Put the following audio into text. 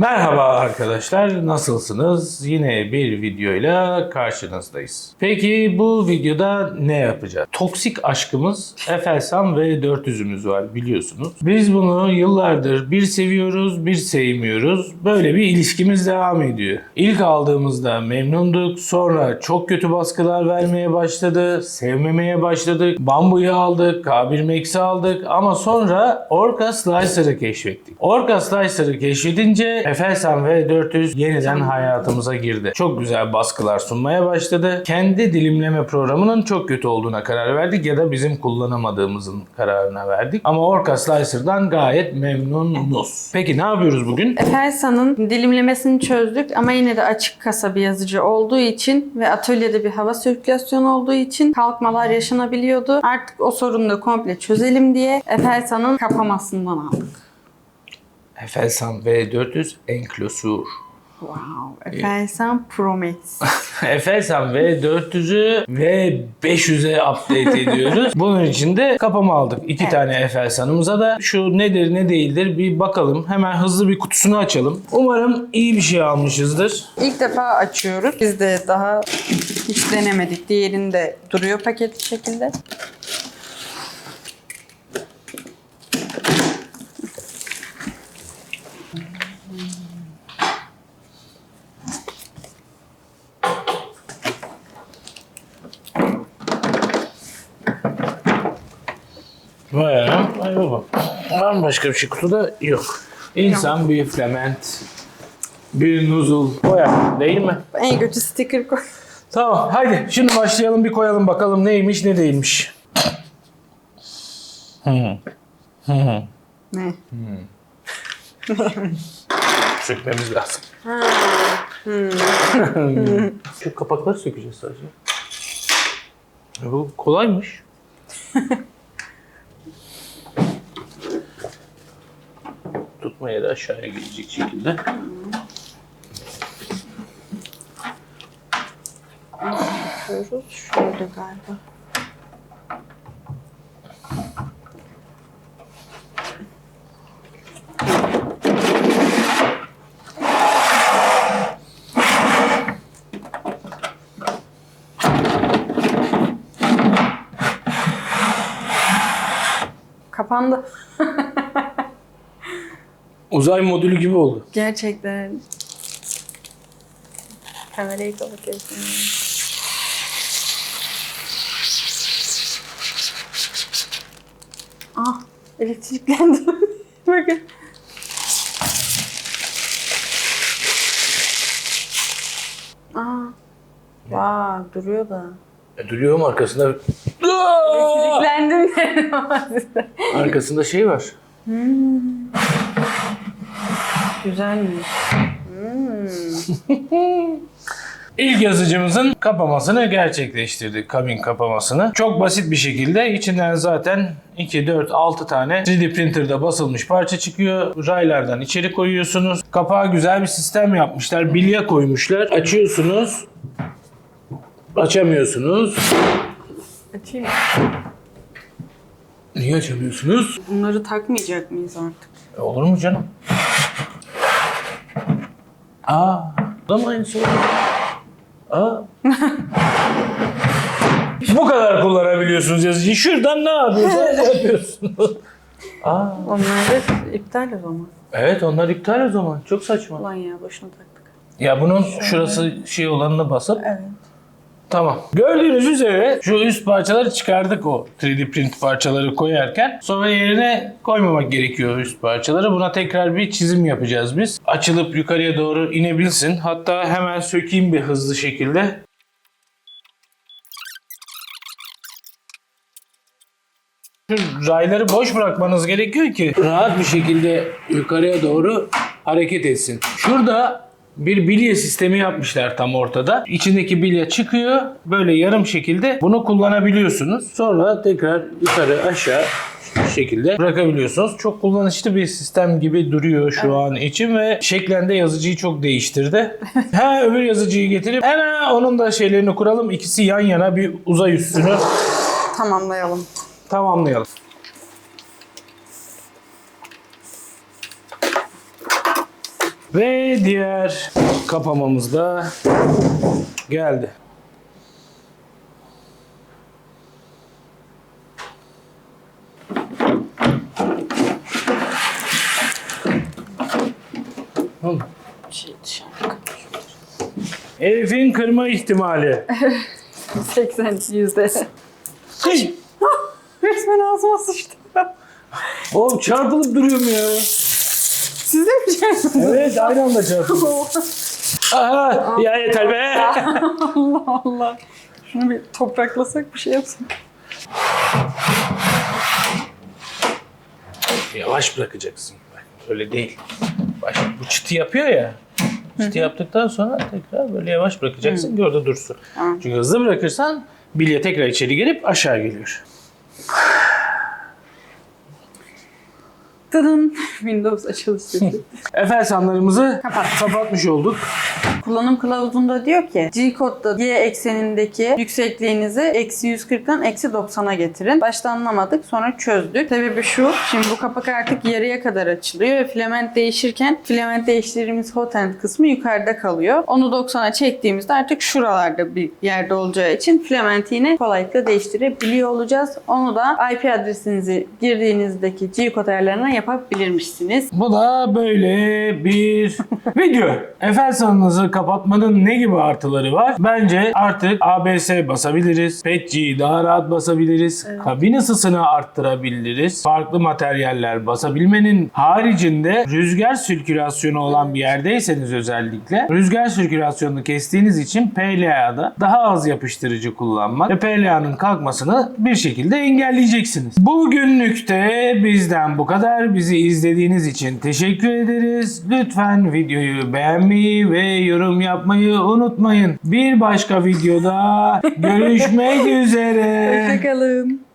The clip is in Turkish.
Merhaba arkadaşlar, nasılsınız? Yine bir videoyla karşınızdayız. Peki bu videoda ne yapacağız? Toksik aşkımız Efelsam ve 400'ümüz var biliyorsunuz. Biz bunu yıllardır bir seviyoruz, bir sevmiyoruz. Böyle bir ilişkimiz devam ediyor. İlk aldığımızda memnunduk, sonra çok kötü baskılar vermeye başladı, sevmemeye başladık. Bambuyu aldık, K1 Max'i aldık ama sonra Orca Slicer'ı keşfettik. Orca Slicer'ı keşfedince Efelsam V400 yeniden hayatımıza girdi. Çok güzel baskılar sunmaya başladı. Kendi dilimleme programının çok kötü olduğuna karar verdik ya da bizim kullanamadığımızın kararına verdik. Ama Orca Slicer'dan gayet memnunuz. Peki ne yapıyoruz bugün? Efelsa'nın dilimlemesini çözdük ama yine de açık kasa bir yazıcı olduğu için ve atölyede bir hava sirkülasyonu olduğu için kalkmalar yaşanabiliyordu. Artık o sorunu da komple çözelim diye Efelsa'nın kapamasından aldık. Efelsam V400 Enclosure. Wow. Efelsa'nın Pro Max. Efelsam V400'ü ve 500'e update ediyoruz. Bunun için de kapama aldık. İki tane Efelsa'nımıza da şu nedir ne değildir bir bakalım. Hemen hızlı bir kutusunu açalım. Umarım iyi bir şey almışızdır. İlk defa açıyoruz. Biz de daha hiç denemedik. Diğerinde duruyor paketli şekilde. Bayağı. Ay baba. Var mı başka bir şey kutuda? Yok. İnsan bir filament, bir nuzul koyar değil mi? En kötü sticker koy. Tamam hadi şimdi başlayalım bir koyalım bakalım neymiş ne değilmiş. Hı. Hı. Ne? Sökmemiz lazım. Şu kapakları sökeceğiz sadece. Bu kolaymış. Tutma yeri aşağıya gelecek şekilde. Şöyle galiba. Kapandı. Uzay modülü gibi oldu. Gerçekten. Kamerayı kapatıyorsun. Ah, elektriklendi. Bakın. Aa. Vaa, duruyor da. E, duruyor mu arkasında? Elektriklendim. Arkasında şey var. Güzelmiş. İlk yazıcımızın kapamasını gerçekleştirdik. Kabin kapamasını. Çok basit bir şekilde içinden zaten 2, 4, 6 tane 3D printer'da basılmış parça çıkıyor. Raylardan içeri koyuyorsunuz. Kapağa güzel bir sistem yapmışlar. Bilye koymuşlar. Açıyorsunuz. Açamıyorsunuz. Açayım. Niye açamıyorsunuz? Bunları takmayacak mıyız artık? E, olur mu canım? Aa, da mı aynı şey? Aa. Bu kadar kullanabiliyorsunuz yazıcıyı. Şuradan ne yapıyorsunuz yapıyorsunuz. Aa. Onlar da iptal o zaman. Evet onlar iptal o zaman. Çok saçma. Ulan ya boşuna taktık. Ya bunun şurası şey olanına basıp Evet. Tamam. Gördüğünüz üzere şu üst parçaları çıkardık o 3D print parçaları koyarken. Sonra yerine koymamak gerekiyor üst parçaları. Buna tekrar bir çizim yapacağız biz. Açılıp yukarıya doğru inebilsin. Hatta hemen sökeyim bir hızlı şekilde. Şu rayları boş bırakmanız gerekiyor ki rahat bir şekilde yukarıya doğru hareket etsin. Şurada bir bilye sistemi yapmışlar tam ortada. İçindeki bilye çıkıyor. Böyle yarım şekilde bunu kullanabiliyorsunuz. Sonra tekrar yukarı aşağı şekilde bırakabiliyorsunuz. Çok kullanışlı bir sistem gibi duruyor şu an için ve şeklen de yazıcıyı çok değiştirdi. ha öbür yazıcıyı getirip hemen onun da şeylerini kuralım. İkisi yan yana bir uzay üstünü Tamamlayalım. tamamlayalım. Ve diğer kapamamız da geldi. Şey. Elif'in kırma ihtimali. 80 yüzde. Resmen ağzıma sıçtı. Oğlum çarpılıp duruyorum ya. Siz de mi çarptınız? Evet aynı anda çarpıldım. Aha, ya yeter be. Allah Allah. Şunu bir topraklasak bir şey yapsak. Yavaş bırakacaksın. Bak, Öyle değil. Bak, bu çıtı yapıyor ya. Çıtı yaptıktan sonra tekrar böyle yavaş bırakacaksın ki orada dursun. Çünkü hızlı bırakırsan bilye tekrar içeri gelip aşağı geliyor. Tadın. Windows açılış sesi. Efensamlarımızı kapatmış olduk. Kullanım kılavuzunda diyor ki G-Code'da Y eksenindeki yüksekliğinizi eksi 140'dan eksi 90'a getirin. Başta anlamadık sonra çözdük. Sebebi şu. Şimdi bu kapak artık yarıya kadar açılıyor ve filament değişirken filament değiştirdiğimiz hot end kısmı yukarıda kalıyor. Onu 90'a çektiğimizde artık şuralarda bir yerde olacağı için filamenti yine kolaylıkla değiştirebiliyor olacağız. Onu da IP adresinizi girdiğinizdeki G-Code ayarlarına yapabilirmişsiniz. Bu da böyle bir video. Efensamınızı kapatmanın ne gibi artıları var? Bence artık ABS basabiliriz. PETG daha rahat basabiliriz. Kabin ısısını arttırabiliriz. Farklı materyaller basabilmenin haricinde rüzgar sirkülasyonu olan bir yerdeyseniz özellikle rüzgar sirkülasyonunu kestiğiniz için PLA'da daha az yapıştırıcı kullanmak ve PLA'nın kalkmasını bir şekilde engelleyeceksiniz. Bugünlük de bizden bu kadar. Bizi izlediğiniz için teşekkür ederiz. Lütfen videoyu beğenmeyi ve yorum yapmayı unutmayın. Bir başka videoda görüşmek üzere. Hoşçakalın.